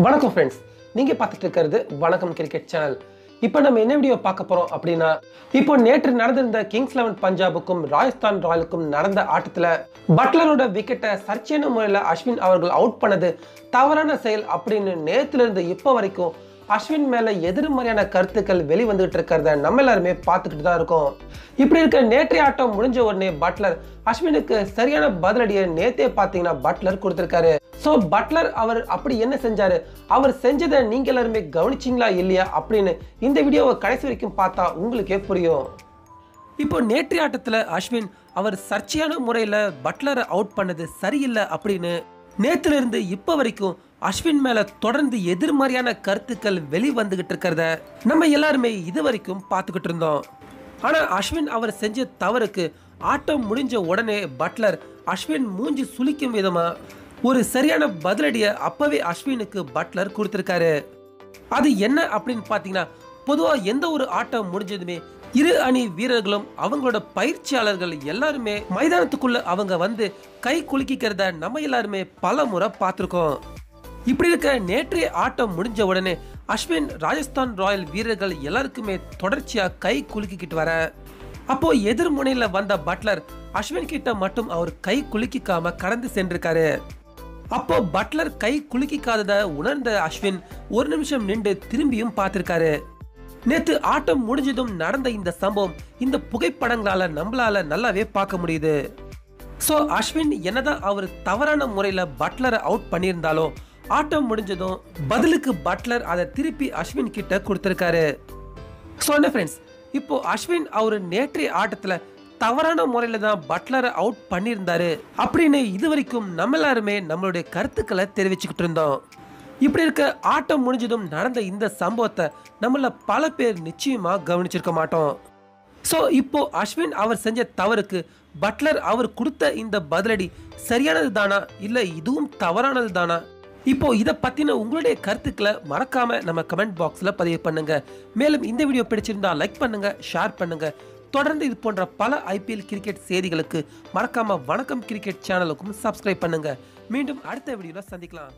வணக்கம் ஃப்ரெண்ட்ஸ் நீங்க பார்த்துட்டு இருக்கிறது வணக்கம் கிரிக்கெட் சேனல் இப்போ நம்ம என்ன வீடியோ பார்க்க போறோம் அப்படின்னா இப்போ நேற்று நடந்திருந்த கிங்ஸ் லெவன் பஞ்சாபுக்கும் ராஜஸ்தான் ராயலுக்கும் நடந்த ஆட்டத்தில் பட்லரோட விக்கெட்டை சர்ச்சையான முறையில் அஸ்வின் அவர்கள் அவுட் பண்ணது தவறான செயல் அப்படின்னு நேற்றுலேருந்து இருந்து இப்போ வரைக்கும் அஸ்வின் மேல எதிர்மறையான கருத்துக்கள் வெளிவந்துகிட்டு இருக்கிறத நம்ம எல்லாருமே பார்த்துக்கிட்டு தான் இருக்கோம். இப்படி இருக்க நேற்றைய ஆட்டம் முடிஞ்ச உடனே பட்லர் அஸ்வினுக்கு சரியான பதிலடியை நேத்தே பார்த்தீங்கன்னா பட்லர் கொடுத்துருக்காரு. ஸோ பட்லர் அவர் அப்படி என்ன செஞ்சாரு? அவர் செஞ்சதை நீங்க எல்லாருமே கவனிச்சிங்களா இல்லையா அப்படின்னு இந்த வீடியோவை கடைசி வரைக்கும் பார்த்தா உங்களுக்கே புரியும். இப்போ நேற்றைய ஆட்டத்தில் அஸ்வின் அவர் சர்ச்சையான முறையில் பட்லரை அவுட் பண்ணது சரியில்லை அப்படின்னு நேத்துல இருந்து இப்போ வரைக்கும் அஸ்வின் மேல தொடர்ந்து எதிர்மறையான கருத்துக்கள் வெளிவந்துகிட்டு இருக்கிறத நம்ம எல்லாருமே இது வரைக்கும் பார்த்துக்கிட்டு இருந்தோம். ஆனால் அஸ்வின் அவர் செஞ்ச தவறுக்கு ஆட்டம் முடிஞ்ச உடனே பட்லர் அஸ்வின் மூஞ்சி சுளிக்கும் விதமாக ஒரு சரியான பதிலடியை அப்பவே அஸ்வினுக்கு பட்லர் கொடுத்துருக்காரு. அது என்ன அப்படின்னு பார்த்தீங்கன்னா பொதுவாக எந்த ஒரு ஆட்டம் முடிஞ்சதுமே இரு அணி வீரர்களும் அவங்களோட பயிற்சியாளர்கள் எல்லாருமே மைதானத்துக்குள்ள அவங்க வந்து கை குலுக்கிக்கிறத நம்ம எல்லாருமே பல முறை பார்த்துருக்கோம். இப்படி இருக்க நேற்றைய ஆட்டம் முடிஞ்ச உடனே அஸ்வின் ராஜஸ்தான் ராயல் வீரர்கள் எல்லாருக்குமே தொடர்ச்சியாக கை குலுக்கிக்கிட்டு வர. அப்போ எதிர்முனையில் வந்த பட்லர் அஸ்வின் கிட்ட மட்டும் அவர் கை குலுக்கிக்காம கடந்து சென்றிருக்காரு. அப்போ பட்லர் கை குலுக்கிக்காதத உணர்ந்த அஸ்வின் ஒரு நிமிஷம் நின்று திரும்பியும் பார்த்திருக்காரு. நேத்து ஆட்டம் முடிஞ்சதும் நடந்த இந்த சம்பவம் இந்த புகைப்படங்களால நம்மளால நல்லாவே பார்க்க முடியுது. ஸோ அஸ்வின் என்னதான் அவர் தவறான முறையில் பட்லரை அவுட் பண்ணியிருந்தாலும் ஆட்டம் முடிஞ்சதும் பதிலுக்கு பட்லர் அதை திருப்பி அஸ்வின் கிட்ட கொடுத்துருக்காரு. ஸோ ஃப்ரெண்ட்ஸ் இப்போ அஸ்வின் அவர் நேற்றைய ஆட்டத்தில் தவறான முறையில் தான் பட்லரை அவுட் பண்ணியிருந்தாரு. அப்படின்னு இது வரைக்கும் நம்ம எல்லாருமே நம்மளுடைய கருத்துக்களை தெரிவிச்சுக்கிட்டு இருந்தோம். இப்படி இருக்க ஆட்டம் முடிஞ்சதும் நடந்த இந்த சம்பவத்தை நம்மள பல பேர் நிச்சயமா கவனிச்சிருக்க மாட்டோம். ஸோ இப்போ அஸ்வின் அவர் செஞ்ச தவறுக்கு பட்லர் அவர் கொடுத்த இந்த பதிலடி சரியானது தானா இல்லை இதுவும் தவறானது தானா இப்போ இதை பற்றின உங்களுடைய கருத்துக்களை மறக்காமல் நம்ம கமெண்ட் பாக்ஸில் பதிவு பண்ணுங்க. மேலும் இந்த வீடியோ பிடிச்சிருந்தா லைக் பண்ணுங்க ஷேர் பண்ணுங்க. தொடர்ந்து இது போன்ற பல ஐபிஎல் கிரிக்கெட் செய்திகளுக்கு மறக்காம வணக்கம் கிரிக்கெட் சேனலுக்கும் சப்ஸ்கிரைப் பண்ணுங்க. மீண்டும் அடுத்த வீடியோவில் சந்திக்கலாம்.